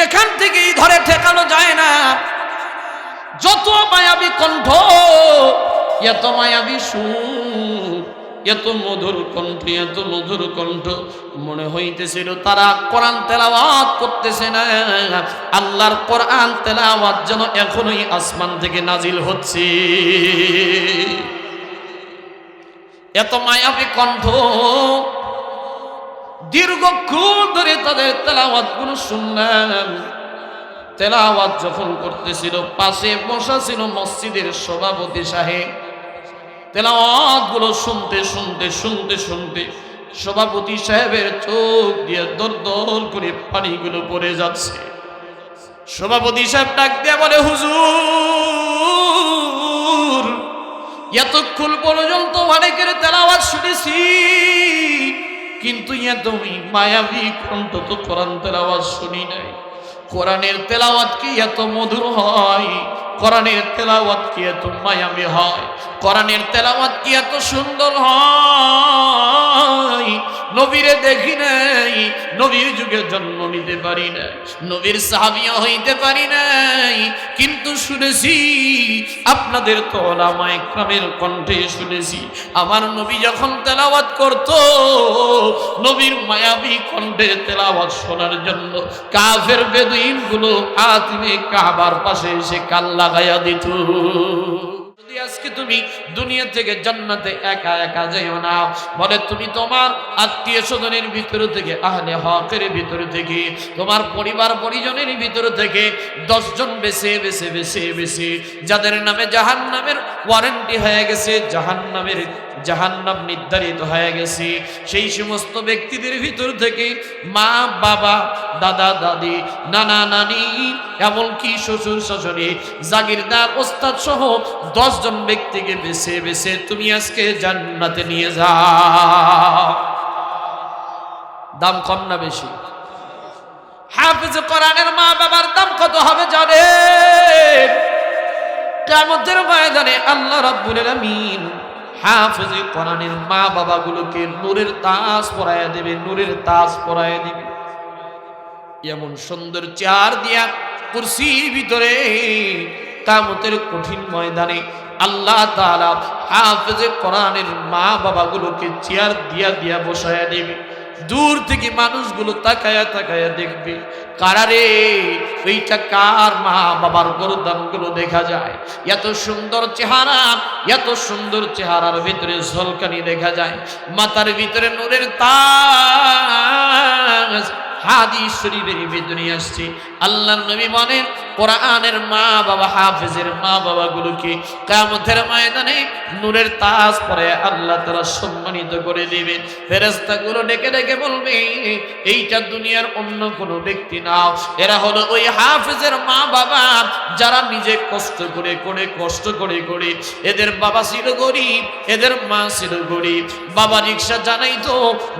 যেখান থেকেই ধরে ঠেকানো যায় না, যত মায়াবী কণ্ঠ, এত মায়াবী সুর, এত মধুর কণ্ঠ, এত মধুর কণ্ঠ মনে হইতেছিল তারা কোরআন তেলাওয়াত করতেছে না। আল্লাহর কোরআন তেলাওয়াত যেন এখনই আসমান থেকে নাজিল হচ্ছে। এত মায়াবী কণ্ঠ দীর্ঘক্ষণ ধরে তাদের তেলাওয়াতগুলো শুনলাম। তেলাওয়াত যখন করতেছিল, পাশে বসা ছিল মসজিদের সভাপতি সাহেব। তেলাওয়াতগুলো শুনতে শুনতে শুনতে শুনতে সভাপতি সাহেবের চোখ দিয়ে দর দর করে পানিগুলো পড়ে যাচ্ছে। সভাপতি সাহেব ডাক দিয়ে বলে, হুজুর, এতক্ষণ পর্যন্ত অনেকের তেলাওয়াত শুনেছি। কিন্তু তুমি মায়াবী কণ্ঠ তো কোরআন তেলাওয়াত শুনি নাই। কোরআনের তেলাওয়াত কি এত মধুর হয়? কোরআনের তেলাওয়াত কি এত মায়াবী হয়? কোরআনের তেলাওয়াত কি এত সুন্দর হয়? নবীরে দেখি নাই, নবীর যুগে জন্ম নিতে পারি নাই, নবীর সাহাবিয়া হইতে পারি নাই। কিন্তু শুনেছি, আপনাদের তো ওলামায়ে কণ্ঠে শুনেছি, আমার নবী যখন তেলাওয়াত করত, নবীর মায়াবী কণ্ঠে তেলাওয়াত শোনার জন্য কাফের বেদুইনগুলো আতিমে কাবার পাশে এসে কাল লাগাইয়া দিত। আজকে তুমি দুনিয়া থেকে জান্নাতে একা একা যাইও না, বলে তুমি তোমার আত্মীয় স্বজনের ভিতর থেকে, আহলে হকের ভিতর থেকে, তোমার পরিবার পরিজনের ভিতর থেকে দশজন বেছে বেছে বেছে বেছে যাদের নামে জাহান নামের ওয়ারেন্টি হয়ে গেছে জাহান নামের জাহান্নাম নির্ধারিত হয়ে গেছে। সেই সমস্ত ব্যক্তিদের ভিতর থেকে মা, বাবা, দাদা, দাদি, নানা, নানি, এমনকি শ্বশুর, শাশুড়ি জাগিরদার ওস্তাদ সহ দশজন ব্যক্তিকে বেছে বেছে তুমি আজকে জান্নাতে নিয়ে যাও। দাম কম না বেশি? হাফিজ কোরআনের মা বাবার দাম কত হবে জানে কেমতের ময়দানে আল্লাহ রাব্বুল আলামিন হাফিজ কোরআনের মা বাবাগুলোকে নূরের তাজ পরায়া দেবে, নূরের তাজ পরায়া দিবে। এমন সুন্দর চেয়ার দিয়া কুরসির ভিতরে কামতের কঠিন ময়দানে আল্লাহ তাআলা হাফেজে কোরআনের মা বাবাগুলোকে চেয়ার দিয়া দিয়া বসায়া দেবে। দূর থেকে মানুষগুলো তাকায়া তাকায়া দেখবে কারারে ওইটা কার মা বাবার গরুদানগুলো দেখা যায়? এত সুন্দর চেহারা, এত সুন্দর চেহারার ভিতরে ঝলকানি দেখা যায়। মাথার ভিতরে নূরের তাজ হাদিস শরীফের ভিতরে আসছে। আল্লাহ নবী বলেন কোরআনের মা বাবা, হাফেজের মা বাবাগুলোকে কামতের ময়দানে নূরের তাজ পরে আল্লাহ তারা সম্মানিত করে দিবেন ফেরেস্তাগুলো ডেকে ডেকে বলবে, এইটা দুনিয়ার অন্য কোনো ব্যক্তি নাও। এরা হলো ওই হাফেজের মা বাবা যারা নিজে কষ্ট করে করে কষ্ট করে করে এদের বাবা ছিল গরিব, এদের মা ছিল গরিব। বাবা রিক্সা জানাই তো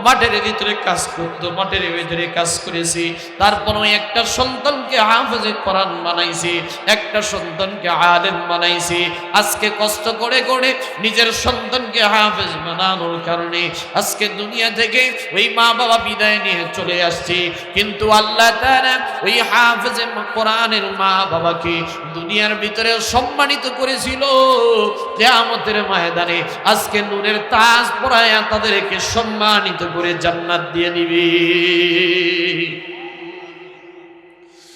মাঠের ভিতরে কাজ করতো, মাঠের ভিতরে কাজ করেছি। তারপর ওই একটা সন্তানকে হাফেজে কোরআন বানাইছি, একটা সন্তানকে আলেম বানাইছি। আজকে কষ্ট করে করে নিজের সন্তানকে হাফেজ বানানোর কারণে আজকে দুনিয়া থেকে ওই মা বাবা বিদায় নিয়ে চলে আসছি। কিন্তু আল্লাহ তাআলা ওই হাফেজে কোরআনের মা বাবাকে দুনিয়ার ভিতরে সম্মানিত করেছিল। কিয়ামতের ময়দানে আজকে নূরের তাজ পরায়া তাদেরকে সম্মানিত করে জান্নাত দিয়ে দিবে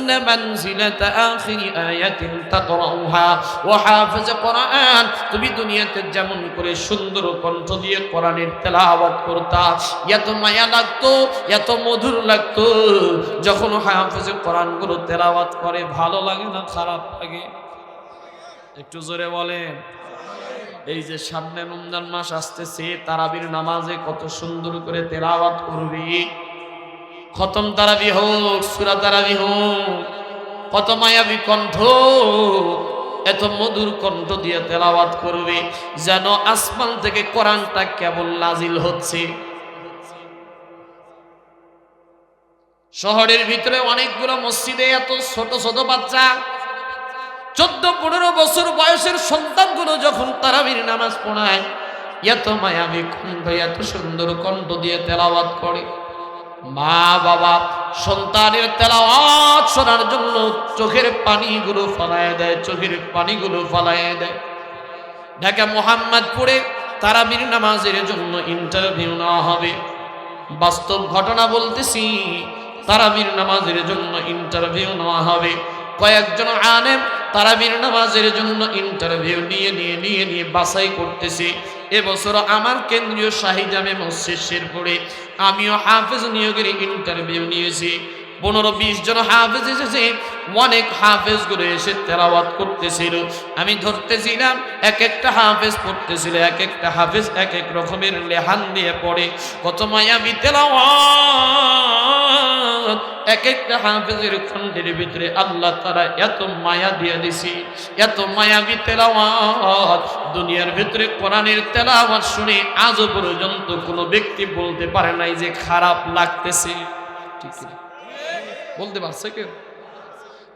فإن منزلة آخر آية تقرأها وحافظ قرآن তুমি দুনিয়াতে যেমন করে সুন্দর কণ্ঠ দিয়ে কোরআনের তেলাওয়াত করতা এত মায়া লাগতো এত মধুর লাগতো যখন হাফেজে কোরআনগুলো তেলাওয়াত করে ভালো লাগে না খারাপ লাগে একটু জোরে বলেন এই যে সামনে রমজান মাস আসতেছে তারাবির নামাজে কত সুন্দর করে তেলাওয়াত করবি খতম তারাবি হোক, সুরা তারাবি হোক, কত মায়াবী কণ্ঠ, এত মধুর কণ্ঠ দিয়ে তেলাওয়াত করবে যেন আসমান থেকে কোরআনটা কেবল নাজিল হচ্ছে। শহরের ভিতরে অনেকগুলো মসজিদে এত ছোট ছোট বাচ্চা, চোদ্দ, পনেরো বছর বয়সের সন্তানগুলো যখন তারাবির নামাজ পড়ায়, এত মায়াবী কণ্ঠ, এত সুন্দর কণ্ঠ দিয়ে তেলাওয়াত করে। মা বাবা সন্তানের তেলাওয়াত শোনার জন্য চোখের পানিগুলো ফলায় দেয়, চোখের পানিগুলো ফলায় দেয়। ঢাকা মোহাম্মদপুরে তারাবির নামাজের জন্য ইন্টারভিউ নেওয়া হবে। বাস্তব ঘটনা বলতেছি, তারাবির নামাজের জন্য ইন্টারভিউ নেওয়া হবে। কয়েকজন আনেম তারাবির নামাজের জন্য ইন্টারভিউ নিয়ে নিয়ে নিয়ে নিয়ে বাছাই করতেছে। এবছর আমার কেন্দ্রীয় শাহিজামে মসজিদ শেরপুরে আমিও হাফেজ নিয়োগের ইন্টারভিউ নিয়েছি। পনেরো, বিশ জন হাফেজ এসেছে, অনেক হাফেজগুলো এসে তেলাওয়াত করতেছিল। আমি ধরতেছিলাম এক একটা হাফেজ পড়তেছিল, এক একটা হাফেজ এক এক রকমের লেহান দিয়ে পড়ে। কত মায়াবি তেলাওয়াত এক একটা হাফেজের খণ্ডের ভিতরে আল্লাহ তারা এত মায়া দিয়ে দিছি এত মায়াবি তেলাওয়াত। দুনিয়ার ভিতরে কোরআনের তেলাওয়াত শুনে আজও পর্যন্ত কোনো ব্যক্তি বলতে পারে নাই যে খারাপ লাগতেছে। ঠিক বলতে পারছে কেউ?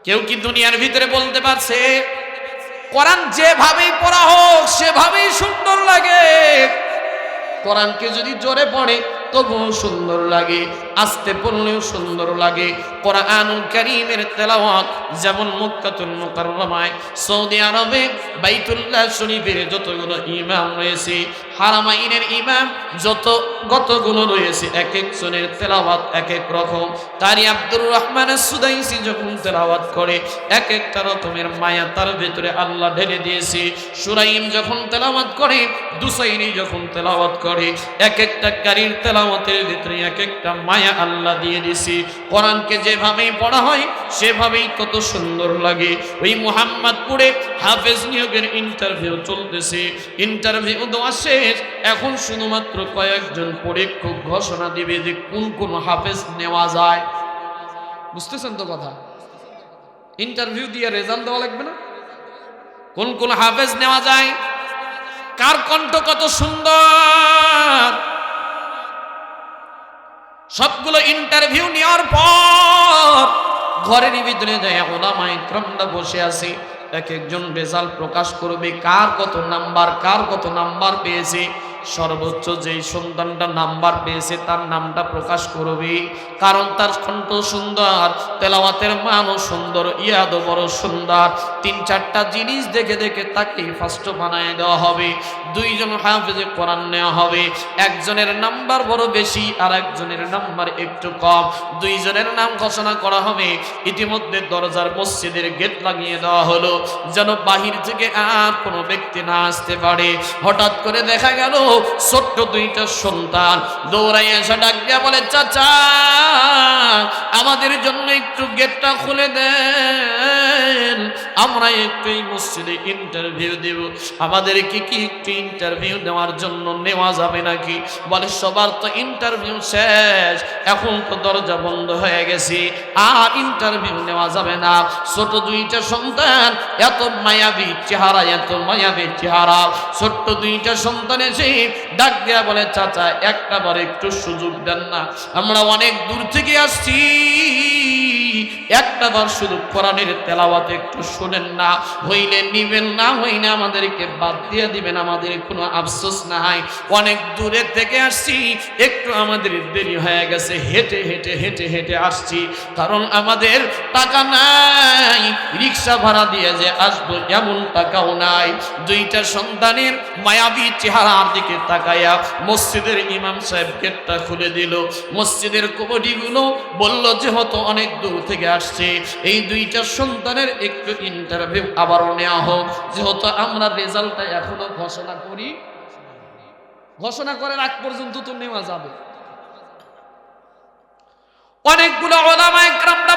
কেউ কি দুনিয়ার ভিতরে বলতে পারছে? কোরআন যেভাবেই পড়া হোক, সেভাবেই সুন্দর লাগে। কোরআনকে যদি জোরে পড়ে তবুও সুন্দর লাগে, আসতে পড়লেও সুন্দর লাগে। কোরআনুল কারীমের তেলাওয়াত যেমন মক্কাতুল মুকাররমায়, সৌদি আরবে বাইতুল্লাহ শরীফের যতগুলো ইমাম রয়েছে, হারামাইনের ইমাম যত কতগুলো রয়েছে, এক এক জনের তেলাওয়াত এক এক রকম। তারি আব্দুর রহমান সুদাইসি যখন তেলাওয়াত করে, এক একটা রকমের মায়া তার ভেতরে আল্লাহ ঢেলে দিয়েছে। সুরাইম যখন তেলাওয়াত করে দুসাইনি যখন তেলাওয়াত করে, এক একটা কারির তেলাওয়াতের ভিতরে এক একটা মায়া আল্লাহ দিয়ে দিয়েছে কোরআনকে যেভাবেই পড়া হয়, সেভাবেই কত সুন্দর লাগে। ওই মোহাম্মদপুরে হাফেজ নিয়োগের ইন্টারভিউ চলতেছে। ইন্টারভিউ দেওয়া শেষ। এখন শুধুমাত্র কয়েকজন পরীক্ষক ঘোষণা দিবে যে কোন কোন হাফেজ নেওয়া যায়। বুঝতেছেন তো কথা? ইন্টারভিউ দিয়ে রেজাল্ট দেওয়া লাগবে না? কোন কোন হাফেজ নেওয়া যায়? কার কণ্ঠ কত সুন্দর? সবগুলো ইন্টারভিউ নেওয়ার পর ঘরের ভিতরে যায় ওলামা ইকরামরা বসে আছে। এক একজন রেজাল্ট প্রকাশ করবে, কার কত নাম্বার, কার কত নাম্বার পেয়েছে। সর্বোচ্চ যেই সন্তানটা নাম্বার পেয়েছে, তার নামটা প্রকাশ করবে। কারণ তার কণ্ঠ সুন্দর, তেলাওয়াতের মানও সুন্দর ইয়াদও বড় সুন্দর। তিন চারটা জিনিস দেখে দেখে তাকে ফার্স্ট বানায় দেওয়া হবে। দুইজন হাফেজে কোরআন নেওয়া হবে। একজনের নাম্বার বড় বেশি, আর একজনের নাম্বার একটু কম। দুইজনের নাম ঘোষণা করা হবে। ইতিমধ্যে দরজার মসজিদের গেট লাগিয়ে দেওয়া হলো। যেন বাহির থেকে আর কোনো ব্যক্তি না আসতে পারে। হঠাৎ করে দেখা গেল ছোট্ট দুইটা সন্তান। দৌড়াই এসে ডাক দিয়া বলে, চাচা, আমাদের জন্য একটু গেটটা খুলে দেন। আমরা একটু এই মসজিদে ইন্টারভিউ দেব। আমাদের কি কি একটু ইন্টারভিউ দেওয়ার জন্য নেওয়া যাবে নাকি? বলে, সবার তো ইন্টারভিউ শেষ। এখন তো দরজা বন্ধ হয়ে গেছে। আর ইন্টারভিউ নেওয়া যাবে না। ছোট দুইটা সন্তান, এত মায়াবী চেহারা, এত মায়াবী চেহারা। ছোট্ট দুইটা সন্তান এসে ডাক দেয়া বলে, চাচা, একটা বার একটু সুযোগ দেন না। আমরা অনেক দূর থেকে আসছি। একটা বার শুধু কোরআনের তেলাওয়াত একটু শোনেন না, হইলে নিবেন না, হইলে আমাদেরকে বাদ দিয়ে দিবেন, আমাদের কোনো আফসোস নাই। অনেক দূরে থেকে আসছি, একটু আমাদের দেরি হয়ে গেছে, হেঁটে হেঁটে হেঁটে হেঁটে আসছি, কারণ আমাদের টাকা নাই, রিক্সা ভাড়া দিয়ে যে আসব এমন টাকাও নাই। দুইটা সন্তানের মায়াবী চেহারার দিকে তাকাইয়া মসজিদের ইমাম সাহেব গেটটা খুলে দিল। মসজিদের কমিটিগুলো বলল, যেহেতু অনেক দূর থেকে আসছে। এই দুইটা সন্তানের একটু ইন্টারভিউ আবারও নেওয়া হোক। যেহেতু আমরা রেজাল্টটা এখনও ঘোষণা করি, ঘোষণা করার আগ পর্যন্ত তো নেওয়া যাবে। অনেকগুলো ওলামা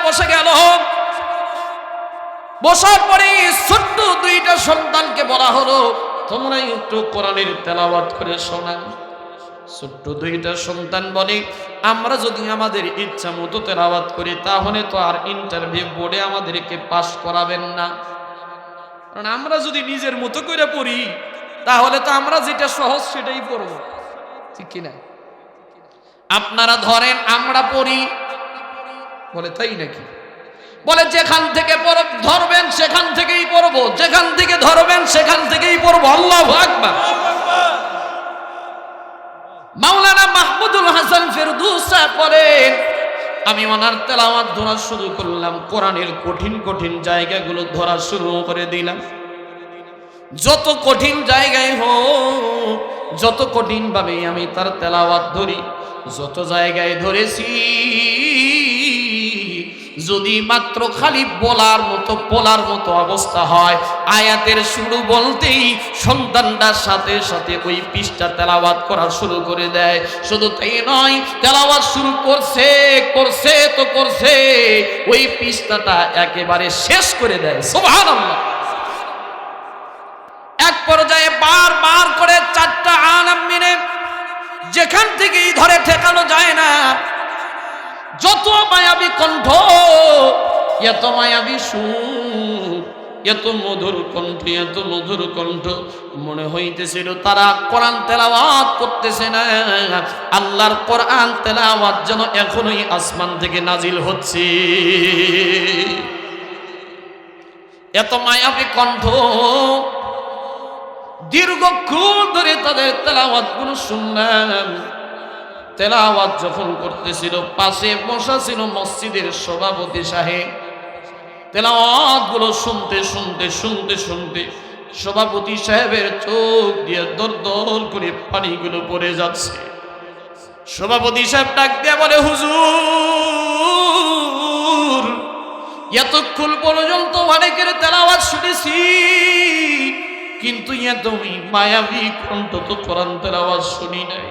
বসে গেল। বসার পরে ছোট্ট দুইটা সন্তানকে বলা হলো তোমরা একটু কোরআনের তেলাওয়াত করে শোনান ছোট্ট দুইটা সন্তান বলে, আমরা যদি আমাদের ইচ্ছা মতো তেলাওয়াত করি, তাহলে তো আর ইন্টারভিউ বোর্ডে আমাদেরকে পাশ করাবেন না। কারণ আমরা যদি নিজের মতো করে পড়ি, তাহলে তো আমরা যেটা সহজ সেটাই পড়ব। ঠিক কিনা? আপনারা ধরেন আমরা পড়ি, বলে তাই নাকি? বলে, যেখান থেকে ধরবেন, সেখান থেকেই পড়ব, যেখান থেকে ধরবেন, সেখান থেকেই পড়ব। আল্লাহ আকবার। মাওলানা মাহমুদুল হাসান ফেরদুস সাহেব বলেন আমি ওনার তেলাওয়াত ধরা শুরু করলাম, কোরআনের কঠিন কঠিন জায়গাগুলো ধরা শুরু করে দিলাম। যত কঠিন জায়গায় হোক, যত কঠিন ভাবে আমি তার তেলাওয়াত ধরি, যত জায়গায় ধরেছি যদি মাত্র খালি বলার মতো বলার মতো অবস্থা হয়, আয়াতের শুরু বলতেই সন্তানটার সাথে সাথে ওই পৃষ্ঠা তেলাওয়াত করা শুরু করে দেয়। শুধু তাই নয়, তেলাওয়াত শুরু করছে করছে তো করছে, ওই পৃষ্ঠাটা একেবারে শেষ করে দেয়। সুবহানাল্লাহ। এক পর্যায়ে বার বার করে চারটা আনাম মিনে যেখান থেকেই ধরে ঠেকানো যায় না যত মায়াবী কণ্ঠ, এত মায়াবী সুর, এত মধুর কণ্ঠ, এত মধুর কণ্ঠ মনে হইতেছিল তারা কোরআন তেলাওয়াত করতেছে না। আল্লাহর কোরআন তেলাওয়াত যেন এখনোই আসমান থেকে নাজিল হচ্ছে। এত মায়াবী কণ্ঠ দীর্ঘক্ষণ ধরে তাদের তেলাওয়াতগুলো শুনলাম। তেলাওয়াত যখন করতেছিল, পাশে বসা ছিল মসজিদের সভাপতি সাহেব। তেলাওয়াতগুলো শুনতে শুনতে শুনতে শুনতে সভাপতি সাহেবের চোখ দিয়ে দর দর করে পানিগুলো পড়ে যাচ্ছে। সভাপতি সাহেব ডাক দিয়ে বলে, হুজুর, এতক্ষণ পর্যন্ত অনেকের তেলাওয়াত শুনেছি, কিন্তু এতই মায়াবী কণ্ঠ তো কোরআন তেলাওয়াত শুনি নাই।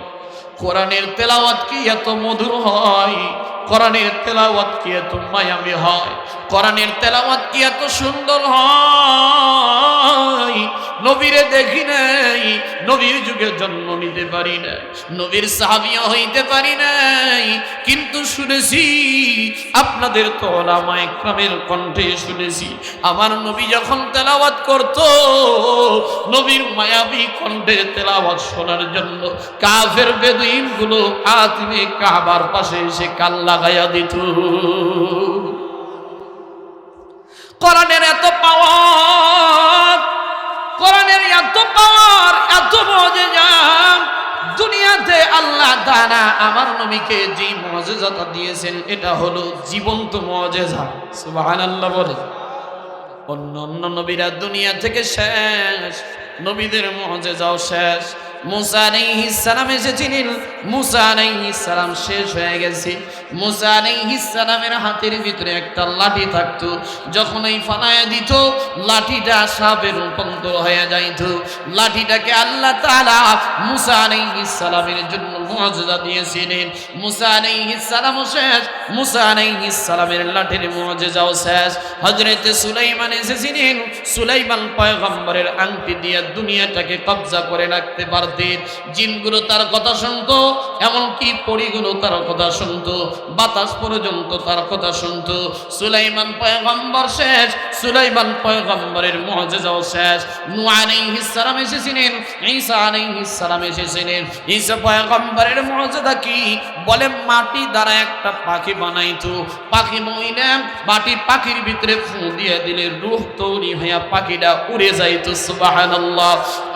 কোরআনের তেলাওয়াত কি এত মধুর হয়? কোরআনের তেলাওয়াত কি এত মায়ামি হয়? কোরআনের তেলাওয়াত কি এত সুন্দর হয়? নবীরে দেখি নাই, নবীর যুগে জন্ম নিতে পারি না নবীর সাহাবিয়া হইতে পারি নাই। কিন্তু শুনেছি, আপনাদের তো ওলামায়ে ক্রামের কণ্ঠে শুনেছি, আমার নবী যখন তেলাওয়াত করত, নবীর মায়াবী কণ্ঠে তেলাওয়াত শোনার জন্য কাফের বেদুইনগুলো আতিমে কাবার পাশে এসে কাল লাগাইয়া দিত। কোরআনের এত পাওয়ার কোরআনের এত পাওয়ার এত মজেজা দুনিয়াতে আল্লাহ দানা আমার নবীকে যে মজেজাটা দিয়েছেন, এটা হলো জীবন্ত মজেজা। সুবহানাল্লাহ বলে। অন্য অন্য নবীরা দুনিয়া থেকে শেষ, নবীদের মজেজাও শেষ। সুলাইমান পয়গম্বরের আংটি দিয়ে দুনিয়াটাকে কবজা করে রাখতে পারতেন জিনগুলো তার কথা শুনতো, এমনকি পরিগুলো তার কথা শুনতো, বাতাস পর্যন্ত তার কথা শুনতো। সুলাইমান পয়গম্বর শেষ, সুলাইমান পয়গম্বরের মুআজিজাও শেষ। নূহ আলাইহিস এসেছিলেন, ঈসা সালাম এসেছিলেন। ঈসা পয়গম্বরের মুআজিজা কি? বলে, মাটি দ্বারা একটা পাখি বানাইতো। পাখি মহিলা মাটি পাখির ভিতরে ফু দিয়ে দিলে রূহ তৈরি হইয়া পাখিটা উড়ে যাইতো, সুবহানাল্লাহ।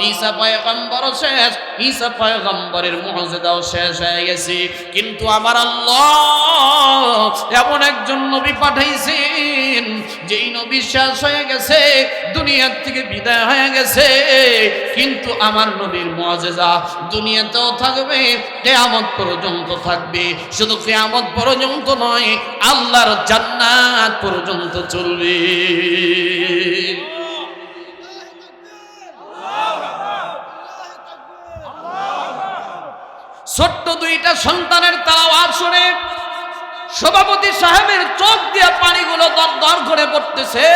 ঈসা পয়গম্বর শেষ ঈসা পয়গম্বরের মুআজিজাও শেষ হয়ে গেছে। কিন্তু আমার আল্লাহ এমন একজন নবী পাঠাইছেন, যেই নবী শেষ হয়ে গেছে, দুনিয়ার থেকে বিদায় হয়ে গেছে। কিন্তু আমার নবীর মুআজিজা দুনিয়াতেও থাকবে, কেয়ামত পর্যন্ত থাকবে। শুধু কেয়ামত পর্যন্ত নয়, আল্লাহর জান্নাত পর্যন্ত চলবে। ছোট্ট দুইটা সন্তানের তালাওয়াত শুনে সভাপতি সাহেবের চোখ দিয়ে পানিগুলো দর দর করে পড়তেছে।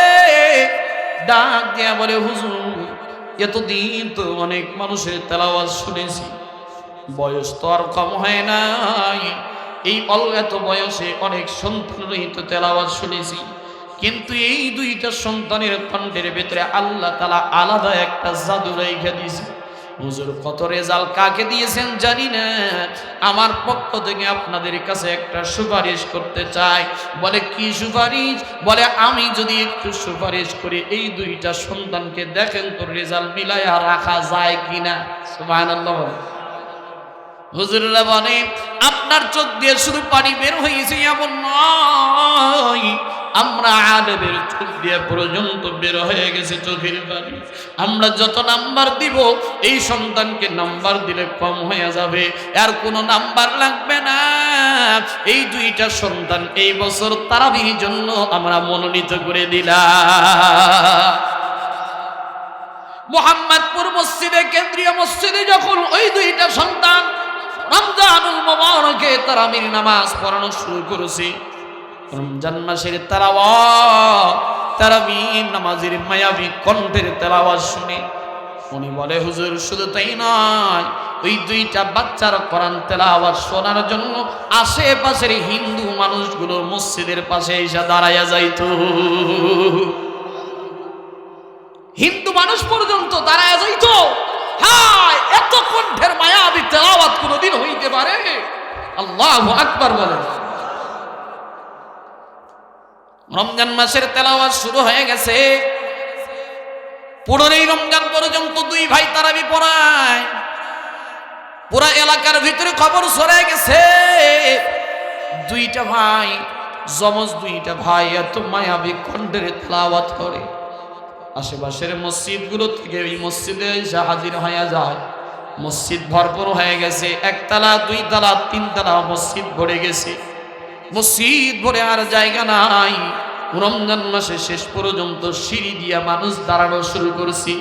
ডাক দিয়া বলে, হুজুর, এতদিন তো অনেক মানুষের তেলাওয়াজ শুনেছি। বয়স তো আর কম হয় নাই। এই অল, এত বয়সে অনেক সন্তানই তো তেলাওয়াজ শুনেছি। কিন্তু এই দুইটা সন্তানের কণ্ঠের ভেতরে আল্লাহ তালা আলাদা একটা জাদু রেখে দিয়েছে। হুজুর, কত রেজাল্ট কাকে দিয়েছেন জানি না। আমার পক্ষ থেকে আপনাদের কাছে একটা সুপারিশ করতে চাই। বলে, কি সুপারিশ? বলে, আমি যদি একটু সুপারিশ করি, এই দুইটা সন্তানকে দেখেন তো রেজাল্ট মিলাইয়া রাখা যায় কিনা। সুবহানাল্লাহ হুজুররা বলে, আপনার চোখ দিয়ে শুধু পানি বের হয়েছে, এমন নয়। আমরা আলেমের চোখ দিয়ে পর্যন্ত বের হয়ে গেছে চোখের পানি। আমরা যত নাম্বার দিব, এই সন্তানকে নাম্বার দিলে কম হয়ে যাবে। আর কোনো নাম্বার লাগবে না। এই দুইটা সন্তান এই বছর তারাবির জন্য আমরা মনোনীত করে দিলাম। মোহাম্মদপুর মসজিদে, কেন্দ্রীয় মসজিদে যখন ওই দুইটা সন্তান রমজানুল মোবারকে তারাবির নামাজ পড়ানো শুরু করেছে রমজান মাসের তারাওয়াত তারাবির নামাজের মায়াবী কণ্ঠের তেলাওয়াত শুনে উনি বলে, হুজুর, শুধু তাই নয়, ওই দুইটা বাচ্চার কোরআন তেলাওয়াত শোনার জন্য আশেপাশের হিন্দু মানুষগুলো মসজিদের পাশে এসে দাঁড়াইয়া যাইতো। হিন্দু মানুষ পর্যন্ত দাঁড়ায় যাইত। হায়, এত কণ্ঠের মায়াবী তেলাওয়াত কোনদিন হইতে পারে? আল্লাহ আকবার বলেন। রমজান মাসের তেলাওয়াত শুরু হয়ে গেছে। পুরোই রমজান পর্যন্ত দুই ভাই তারাবি পড়ায়। পুরা এলাকার ভিতরে খবর সরে গেছে। দুইটা ভাই জমজ দুইটা ভাই এত মায়াবী কণ্ঠের তেলাওয়াত করে। আশেপাশের মসজিদগুলো থেকে এই মসজিদে এসে হাজির হয়ে যায়। মসজিদ ভরপুর হয়ে গেছে। একতলা দুই তলা তিনতলা মসজিদ ভরে গেছে। মসজিদ ভরে আর জায়গা নাই। রমজান মাসে শেষ পর্যন্ত সিঁড়ি দিয়া মানুষ দাঁড়ানো শুরু করছি।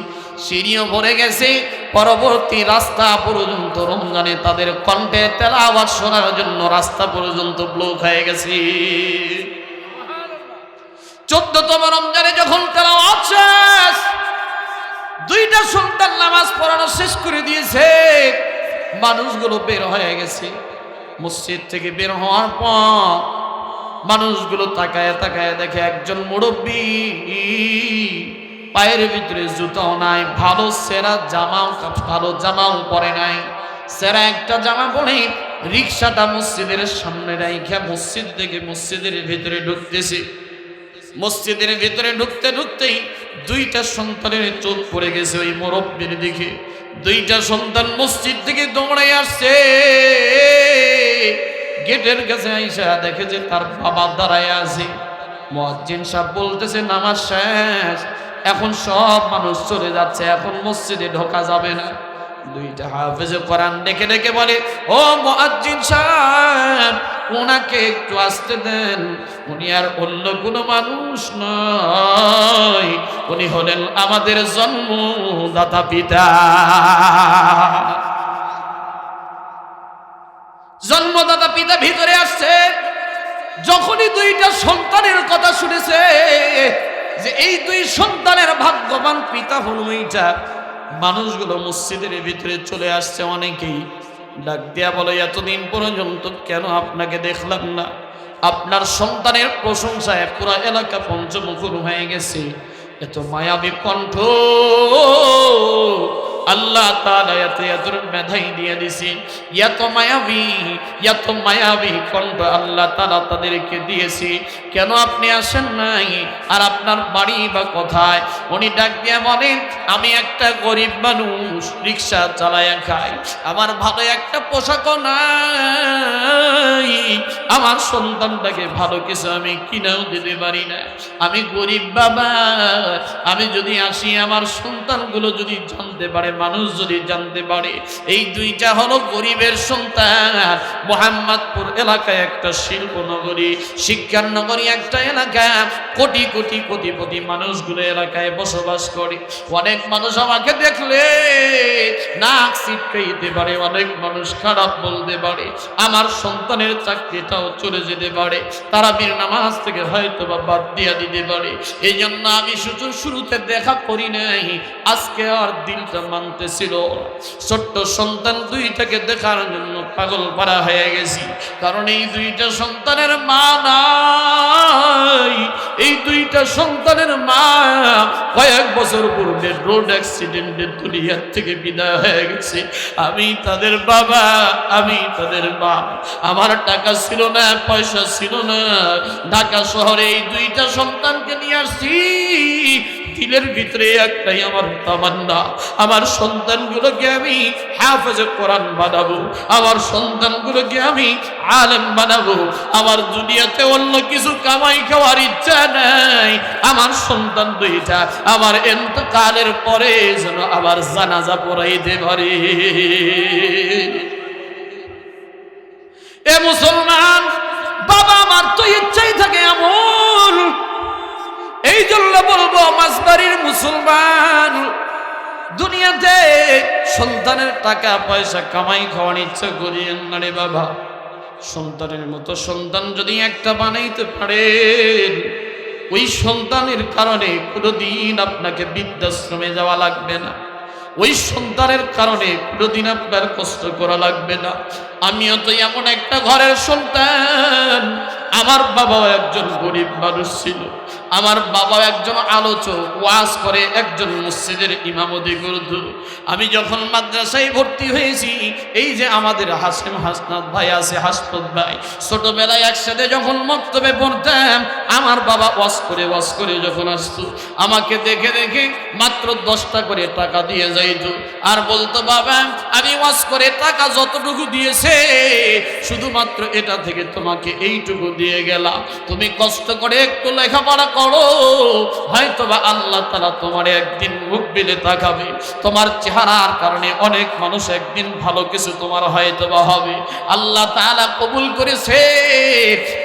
সিঁড়িও ভরে গেছে। পরবর্তী রাস্তা পর্যন্ত রমজানে তাদের কণ্ঠে তেলা আওয়াজ শোনার জন্য রাস্তা পর্যন্ত ব্লক হয়ে গেছে। চোদ্দতম রমজানে যখন তেলাওয়াত শেষ, দুইটা সন্তান নামাজ পড়ানো শেষ করে দিয়েছে। মানুষগুলো বের হয়ে গেছে। মসজিদ থেকে বের হওয়ার পর মানুষগুলো তাকায় তাকায় দেখে একজন মুরব্বী। পায়ের ভিতরে জুতাও নাই, ভালো সেরা জামাও, ভালো জামাও পরে নাই। সেরা একটা জামা পরে রিক্সাটা মসজিদের সামনে রাইখা মসজিদ থেকে মসজিদের ভিতরে ঢুকতেছে। মসজিদের ভিতরে ঢুকতে ঢুকতেই দুইটা সন্তানের চোখ পড়ে গেছে ওই মুরব্বীর দিকে। দুইটা সন্তান মসজিদ থেকে দৌড়ে আসছে। গেটের কাছে আইসা দেখে যে তার বাবা দাঁড়ায় আছে। মজ্জিন সাহেব বলতেছে, নামাজ শেষ, এখন সব মানুষ চলে যাচ্ছে, এখন মসজিদে ঢোকা যাবে না। দুইটা হাফেজে কোরআন ডেকে ডেকে বলে, ও মুয়াজ্জিন সাহেব ওনাকে একটু আসতে দেন। উনি আর অন্য কোনো মানুষ নয়। উনি হলেন আমাদের জন্মদাতা পিতা। জন্মদাতা পিতা ভিতরে আসছে, যখনই দুইটা সন্তানের কথা শুনেছে যে এই দুই সন্তানের ভাগ্যবান পিতা হল এইটা, মানুষগুলো মসজিদের ভিতরে চলে আসছে অনেকেই। ডাক দিয়া বলে, এতদিন পর্যন্ত কেন আপনাকে দেখলাম না? আপনার সন্তানের প্রশংসায় পুরো এলাকা পঞ্চমুখর হয়ে গেছে। এত মায়াবী কণ্ঠ। আল্লাহ মেধাই দিয়ে দিছে এত মায়াবী এত মায়াবী কণ্ঠ আল্লাহ তাআলা তাদেরকে দিয়েছে। কেন আপনি আসেন নাই? আর আপনার বাড়ি বা কোথায়? উনি ডাক দিয়ে বলেন আমি একটা গরিব মানুষ, রিক্সা চালায়া খাই। আমার ভালো একটা পোশাকও নাই। আমার সন্তানটাকে ভালো কিছু আমি কিনাও দিতে পারি না। আমি গরিব বাবা। আমি যদি আসি, আমার সন্তানগুলো যদি জানতে পারে মানুষ যদি জানতে পারে, এই দুইটা হলো গরিবের সন্তান। মোহাম্মদপুর এলাকায় একটা শিল্প নগরী শিক্ষার নগরী একটা এলাকা। কোটি কোটি কোটিপতি মানুষগুলো এলাকায় বসবাস করে। অনেক মানুষ আমাকে দেখলে নাক ছিটকাইতে পারে, অনেক মানুষ খারাপ বলতে পারে। আমার সন্তানের চাকরিটাও চলে যেতে পারে। তারা বীর নামাজ থেকে হয়তো বা বাদ দিয়া দিতে পারে। এই জন্য আমি শুধু শুরুতে দেখা করি নাই, আজকে আর দিলটা মান মানতেছিল ছোট্ট সন্তান দুইটাকে দেখার জন্য পাগল পারা হয়ে গেছি। কারণ এই দুইটা সন্তানের মা নাই। এই দুইটা সন্তানের মা কয়েক বছর পূর্বে রোড অ্যাক্সিডেন্টে দুনিয়ার থেকে বিদায় হয়ে গেছে। আমি তাদের বাবা, আমি তাদের মা। আমার টাকা ছিল না, পয়সা ছিল না। ঢাকা শহরে এই দুইটা সন্তানকে নিয়ে আসছি। দিলের ভিতরে একটাই আমার তামান্না। আমার সন্তানগুলোকে আমি হাফেজে কোরআন বানাবো। আমার সন্তানগুলোকে আমি আলেম বানাবো। আমার দুনিয়াতে অন্য কিছু কামাই খাওয়ার ইচ্ছা নাই। আমার সন্তান দুইটা। আমার এন্তকালের পরে যেন আবার জানাজা পড়াইতে পারে। এ মুসলমান বাবা আমার তো ইচ্ছাই থাকে এমন এই জন্য বলব মাসবাড়ির মুসলমান, দুনিয়াতে সন্তানের টাকা, পয়সা কামাই খাওয়ার ইচ্ছা করিয়েন না রে বাবা। সন্তানের মতো সন্তান যদি একটা বানাইতে পারেন ওই সন্তানের কারণে কোনোদিন আপনাকে বৃদ্ধাশ্রমে যাওয়া লাগবে না। ওই সন্তানের কারণে কোনোদিন আপনার কষ্ট করা লাগবে না। আমিও তো এমন একটা ঘরের সন্তান, আমার বাবাও একজন গরিব মানুষ ছিল। আমার বাবা একজন আলোচক, ওয়াজ করে একজন মসজিদের ইমামতি করত আমি যখন মাদ্রাসায় ভর্তি হয়েছি, এই যে আমাদের হাসিম হাসনাত ভাই আছে হাসপত ভাই, ছোটবেলায় একসাথে যখন মক্তবে পড়তাম, আমার বাবা ওয়াজ করে ওয়াজ করে যখন আসতো, আমাকে দেখে দেখে মাত্র দশটা করে টাকা দিয়ে যাইত। আর বলতো, বাবা, আমি ওয়াজ করে টাকা যতটুকু দিয়েছে, শুধুমাত্র এটা থেকে তোমাকে এইটুকু দিয়ে গেলাম। তুমি কষ্ট করে একটু লেখাপড়া করো। হয়তো বা আল্লাহ তালা তোমার একদিন মুখ বিলে তাকাবে। তোমার চেহারার কারণে অনেক মানুষ একদিন ভালো কিছু তোমার হয়তো বা হবে। আল্লাহ তালা কবুল করেছে।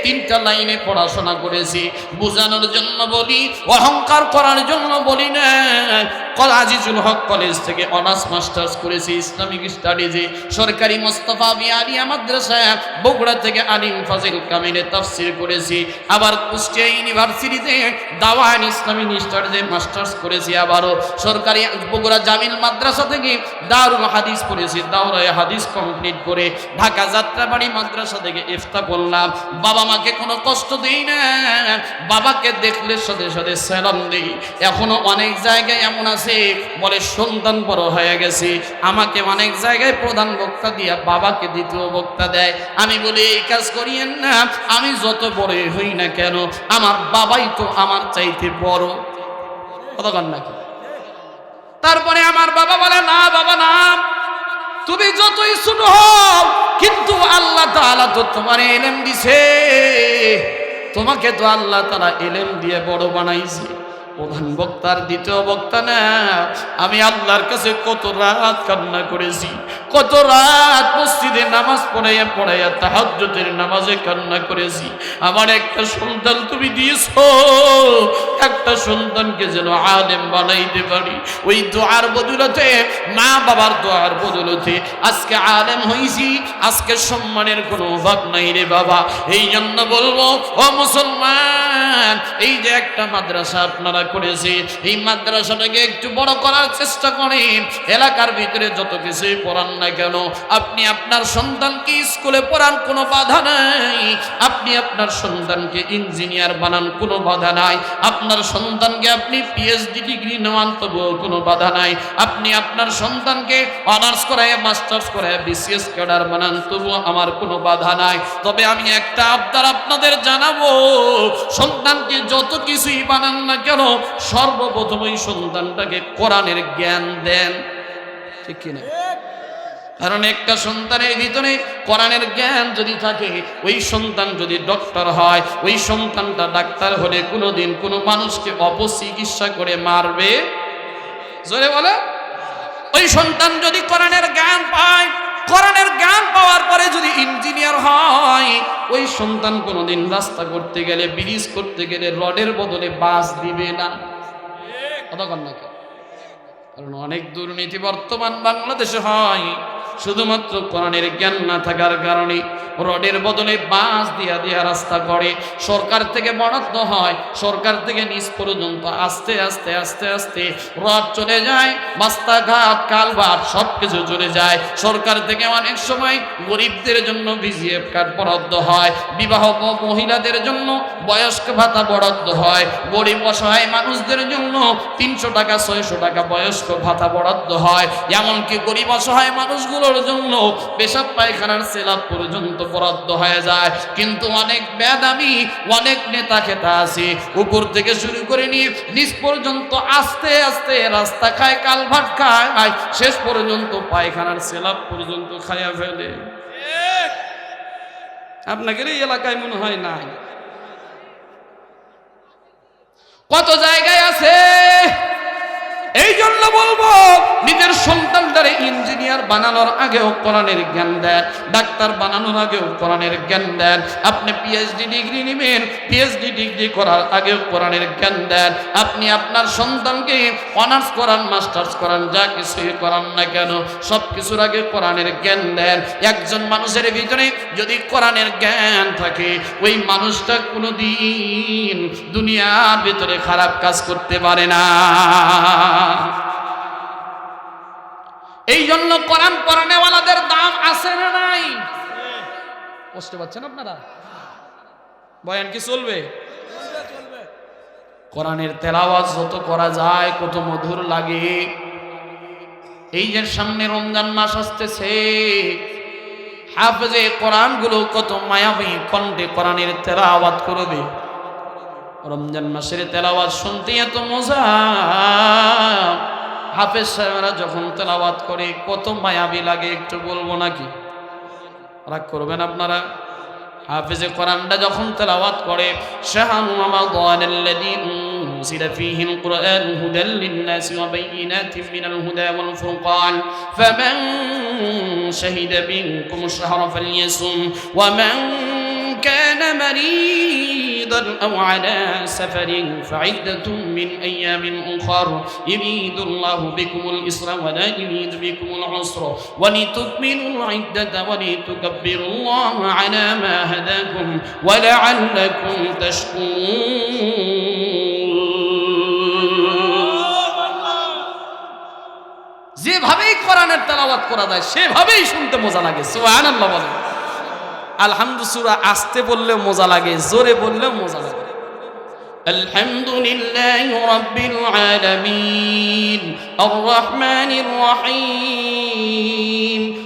তিনটা লাইনে পড়াশোনা করেছি। বোঝানোর জন্য বলি, অহংকার করার জন্য বলি না। আজিজুল হক কলেজ থেকে অনার্স মাস্টার্স করেছি ইসলামিক স্টাডিজে। সরকারি মোস্তফা বিয়ারিয়া মাদ্রাসা বগুড়া থেকে আলিম ফাজিল কামিলে তাফসির করেছি। আবার কুষ্টিয়া ইউনিভার্সিটিতে দাওয়ান ইসলামিক স্টাডিজে মাস্টার্স করেছি আবারও। সরকারি বগুড়া জামিল মাদ্রাসা থেকে দারুল হাদিস পড়েছি, দাওরায় হাদিস কমপ্লিট করে ঢাকা যাত্রাবাড়ি মাদ্রাসা থেকে ইফতা করলাম। বাবা মাকে কোনো কষ্ট দেই না, বাবাকে দেখলে সাথে সাথে সালাম দেই। এখনও অনেক জায়গায় এমন আছে বলে, সন্তান বড় হয়ে গেছে। আমাকে অনেক জায়গায় প্রধান বক্তা দিয়া বাবাকে দ্বিতীয় বক্তা দেয়। আমি বলি, এই কাজ করিয়েন না। আমি যত বড়ই হই না কেন, আমার বাবাই তো আমার চাইতে বড়। কতক্ষণ নাকি তারপরে আমার বাবা বলে, না বাবা, না। তুমি যতই শুনো হও, কিন্তু আল্লাহ তাআলা তো তোমার এলেম দিছে। তোমাকে তো আল্লাহ তাআলা এলেম দিয়ে বড় বানাইছে। প্রধান বক্তার দ্বিতীয় বক্তা না। আমি আল্লাহর কাছে কত রাত কান্না করেছি। কত রাত মসজিদে নামাজ পড়াইয়া পড়াইয়া তাহাজ্জুদের নামাজে কান্না করেছি। আমার একটা সন্তান তুমি দিয়েছ। একটা সন্তানকে যেন আলেম বানাইতে পারি। ওই দোয়ার বদলতে, মা বাবার দোয়ার বদলতে আজকে আলেম হইছি, আজকে সম্মানের কোনো অভাব নাই রে বাবা। এই জন্য বলব, ও মুসলমান, এই যে একটা মাদ্রাসা আপনারা করেছে, এই মাদ্রাসাটাকে একটু বড় করার চেষ্টা করেন। এলাকার ভিতরে যত কিছুই পড়ান না কেন? আপনি আপনার সন্তানকে স্কুলে পড়ান কোনো বাধা নাই। আপনি আপনার সন্তানকে ইঞ্জিনিয়ার বানান কোনো বাধা নাই। আপনার সন্তানকে আপনি পিএইচডি ডিগ্রি নেওয়ান তবুও কোনো বাধা নাই। আপনি আপনার সন্তানকে অনার্স করায় মাস্টার্স করায় বিসিএস ক্যাডার বানান তবুও আমার কোনো বাধা নাই। তবে আমি একটা আবদার আপনাদের জানাব। সন্তানকে যত কিছুই বানান না কেন, সর্বপ্রথম ওই সন্তানটাকে কোরআনের জ্ঞান দেন। ঠিক কিনা? কারণ একটা সন্তানের ভিতরে কোরআনের জ্ঞান যদি থাকে, ওই সন্তান যদি ডক্টর হয়, ওই সন্তানটা ডাক্তার হলে কোনোদিন কোনো মানুষকে অপচিকিৎসা করে মারবে। জোরে বলে। ওই সন্তান যদি কোরআনের জ্ঞান পায়, কোরআনের জ্ঞান পাওয়ার পরে যদি ইঞ্জিনিয়ার হয়, ওই সন্তান কোনোদিন রাস্তা করতে গেলে, ব্রিজ করতে গেলে রডের বদলে বাস দিবে না। কতক্ষণ না কেন? কারণ অনেক দুর্নীতি বর্তমান বাংলাদেশে হয়। শুধুমাত্র কোরআনের জ্ঞান না থাকার কারণে রডের বদলে বাঁশ দিয়া দিয়া রাস্তা করে। সরকার থেকে বরাদ্দ হয়, সরকার থেকে নিচ পর্যন্ত আস্তে আস্তে আস্তে আস্তে রড চলে যায়, রাস্তাঘাট কালভার সব কিছু চলে যায়। সরকার থেকে অনেক সময় গরিবদের জন্য বিজিএফ কার্ড বরাদ্দ হয়, বিবাহ মহিলাদের জন্য বয়স্ক ভাতা বরাদ্দ হয়, গরিব অসহায় মানুষদের জন্য তিনশো টাকা, ছয়শো টাকা বয়স্ক ভাতা বরাদ্দ হয়। এমনকি গরিব অসহায় মানুষগুলোর জন্য পেশাব পায়খানার সেলাপ পর্যন্ত বরাদ্দ হয়ে যায়। কিন্তু অনেক বেদামি, অনেক নেতা খেতা আছে, উপর থেকে শুরু করে নিয়ে নিচ পর্যন্ত আস্তে আস্তে রাস্তা খায় কালভাট খায় শেষ পর্যন্ত পায়খানার সেলাব পর্যন্ত খাইয়া ফেলে। আপনাদের এই এলাকায় মনে হয় নাই? কত জায়গায় আছে? এই জন্য বলব, নিজের সন্তানটারে ইঞ্জিনিয়ার বানানোর আগেও কোরআনের জ্ঞান দেন, ডাক্তার বানানোর আগেও কোরআনের জ্ঞান দেন, আপনি পিএইচডি ডিগ্রি নেবেন পিএইচডি ডিগ্রি করার আগেও কোরআনের জ্ঞান দেন, আপনি আপনার সন্তানকে অনার্স করান মাস্টার্স করান, যা কিছুই করান না কেন সব কিছুর আগে কোরআনের জ্ঞান দেন। একজন মানুষের ভিতরে যদি কোরআনের জ্ঞান থাকে, ওই মানুষটা কোনোদিন দুনিয়ার ভিতরে খারাপ কাজ করতে পারে না। এই জন্য কোরআন পড়ানেওয়ালাদের দাম আছে না নাই? বুঝতে পারছেন আপনারা? বয়ান কি চলবে? কোরআনের তেলাওয়াজ যত করা যায়, কত মধুর লাগে। এই যে সামনে রমজান মাস আসতেছে, হাফেজে কোরআনগুলো কত মায়াবী, কণ্ঠে কোরআনের তেলাওয়াত করবে রমজান মাসের তেলাওয়াত শুনতে এত মজা। হাফেজ সাহেবরা যখন তেলাওয়াত করে, কত মায়াবি লাগে, একটু বলব নাকি? রাগ করবেন আপনারা? হাফেজে কোরআনটা যখন তেলাওয়াত করে, শাহানু রমাদানাল্লাযী উনজিলা أنزل فيه القرآن هدى للناس وبينات من الهدى والفرقان. فمن شهد منكم الشهر فليصم ومن كان مريضا أو على سفر فعدة من أيام أخر. يريد الله بكم الإسر ولا يريد بكم العسر. ولتكملوا العدة ولتكبروا الله على ما هداكم ولعلكم تشكرون. যেভাবেই কোরআনের তেলাওয়াত করা যায় সেভাবেই শুনতে মজা লাগে সুবহানাল্লাহ বলেন আলহামদুসুরা আসতে বললেও মজা লাগে জোরে বললেও মজা লাগে الحمد لله رب العالمين الرحمن الرحيم